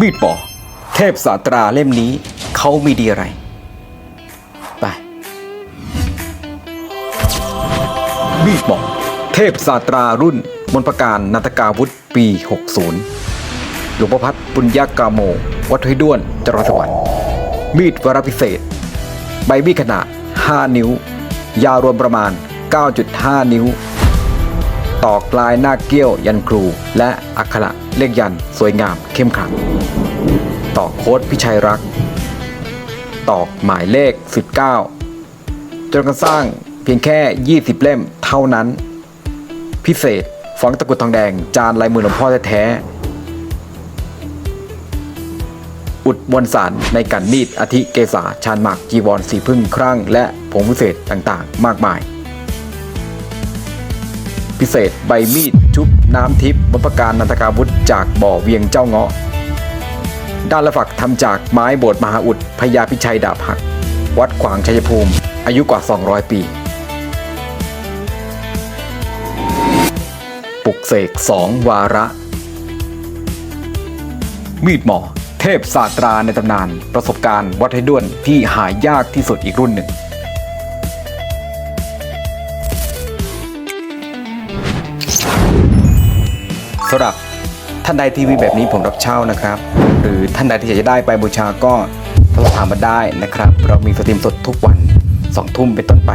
มีดปอเทพสาตราเล่มนี้เขามีดีอะไร ไป มีดปอเทพสาตรารุ่นมนประการนันทกาวุธปี 60 หลวงพ่อพัดปุญญากาโม วัดห้วยด้วนจรสวรรค์มีดวรพิเศษ ใบมีดขนาด 5 นิ้ว ยาวรวมประมาณ 9.5 นิ้ว ตอกลายหน้าเกี้ยวยันครูและอักขระ เลขยันสวยงามเข้มขลังตอกโค้ดพิชัยรัก ตอกหมายเลข 19 จนกระสร้างเพียงแค่ 20 เล่มเท่านั้น พิเศษฝังตะกุดทองแดงจานลายมือหลวงพ่อแท้ๆอุดมวลสารในกันมีดอาทิเกษาชานหมากจีวรสีพึ่งครั่ง และผงพิเศษต่างๆ มากมาย พิเศษใบมีด ชุบน้ำทิพย์บนประการนันทกาวุธจากบ่อเวียงเจ้าเงาะ ด้านละฝักทำจากไม้โบดมหาอุดพญาพิชัยดาบหัก วัดขวางชัยภูมิ อายุกว่า 200 ปีปลุกเสกสองวาระ มีดหมอ เทพศาสตราในตำนาน ประสบการณ์วัดให้ด้วนที่หายากที่สุดอีกรุ่นหนึ่ง สำหรับท่านใดที่วีแบบนี้ผมรับเช่านะครับ หรือท่านใดที่อยากจะได้ไปบูชาก็โทรถามมาได้นะครับ เรามีสตรีมสดทุกวันสองทุ่มเป็นต้นไป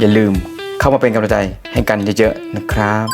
อย่าลืมเข้ามาเป็นกำลังใจให้กันเยอะๆนะครับ